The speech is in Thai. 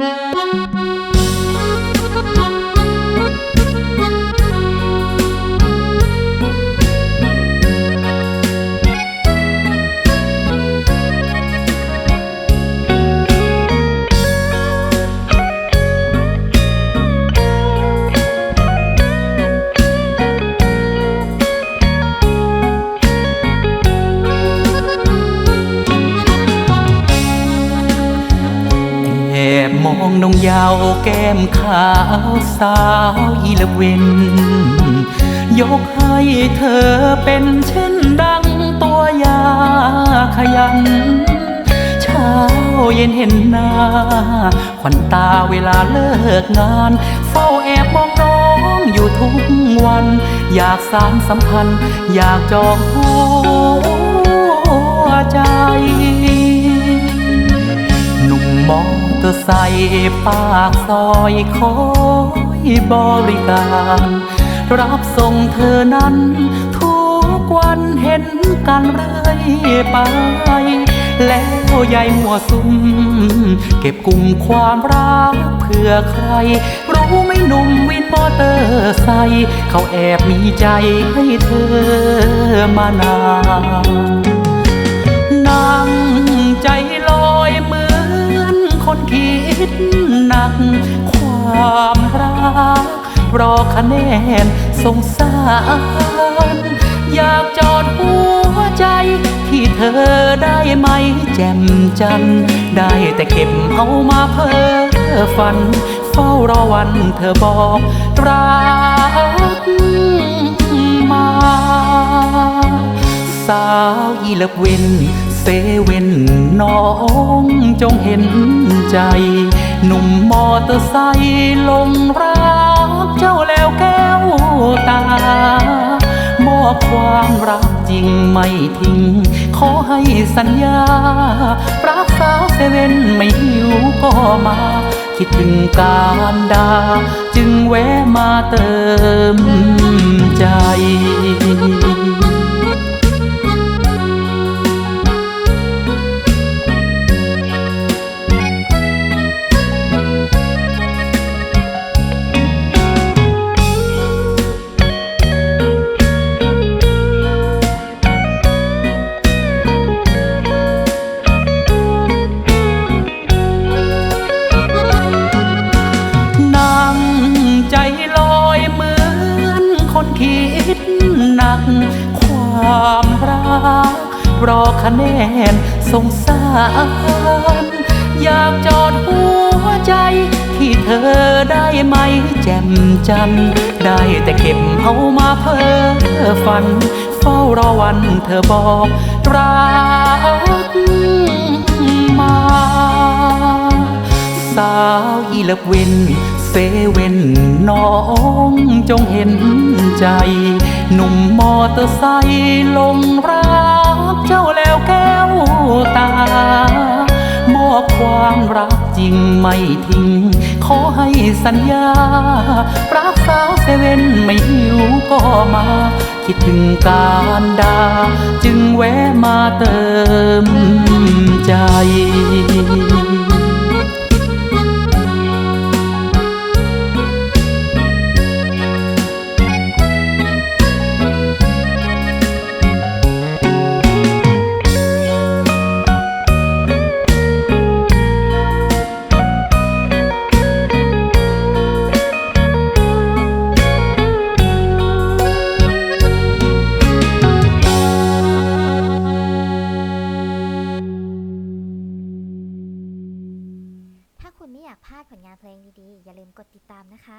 แอบมองนงยาวแก้มขาวสาวอีละเวนยกให้เธอเป็นเช่นดังตัวยาขยัน เช้าเย็นเห็นหน้า ขวัญตาเวลาเลิกงาน เฝ้าแอบมองน้องอยู่ทุกวัน อยากสารสัมพันธ์ อยากจองหัวใจ เตอร์ไซค์ปากซอยคอยบริการ รับส่งเธอนั้น ทุกวันเห็นกันเรื่อยไป แล้วยายหัวซุ่มเก็บกลุ่มความรักเพื่อใคร รู้ไหม่หนุ่มวินมอเตอร์ไซค์เขาแอบมีใจให้เธอมานานนั่งใจลอยเหมือนคนขี คิดหนัก ความรัก รอคะแนนสงสาร อยากจอดหัวใจ ที่เธอได้ไหมแจ่มจัน ได้แต่เก็บเอามาเพ้อฝัน เฝ้ารอวันเธอบอกรักมา สาวอีเลิฟเวน เซเว่นน้องจงเห็นใจ หนุ่มมอเตอร์ไซค์ลงรักเจ้าแล้วแก้วตา มอบความรักจริงไม่ทิ้ง ขอให้สัญญา รักสาวเซเว่นไม่หิวก็มา คิดถึงการดา จึงแวะมาเติม ความรัก รอคะแนนสงสาร อยากจอดหัวใจ ที่เธอได้ไหมแจ่มจันทร์ได้แต่เก็บเอามาเพ้อฝัน เฝ้ารอวันเธอบอกรักมา สาวอีเลิฟเวน เซเว่นน้องจงเห็นใจ หนุ่มมอเตอร์ไซค์ลงรักเจ้าแล้วแก้วตา มอบความรักจริงไม่ทิ้ง ขอให้สัญญา รักสาวเซเว่นไม่หิวก็มา คิดถึงการดา จึงแวะมาเติมใจ ไม่อยากพลาดผลงานเพลงดีๆ อย่าลืมกดติดตามนะคะ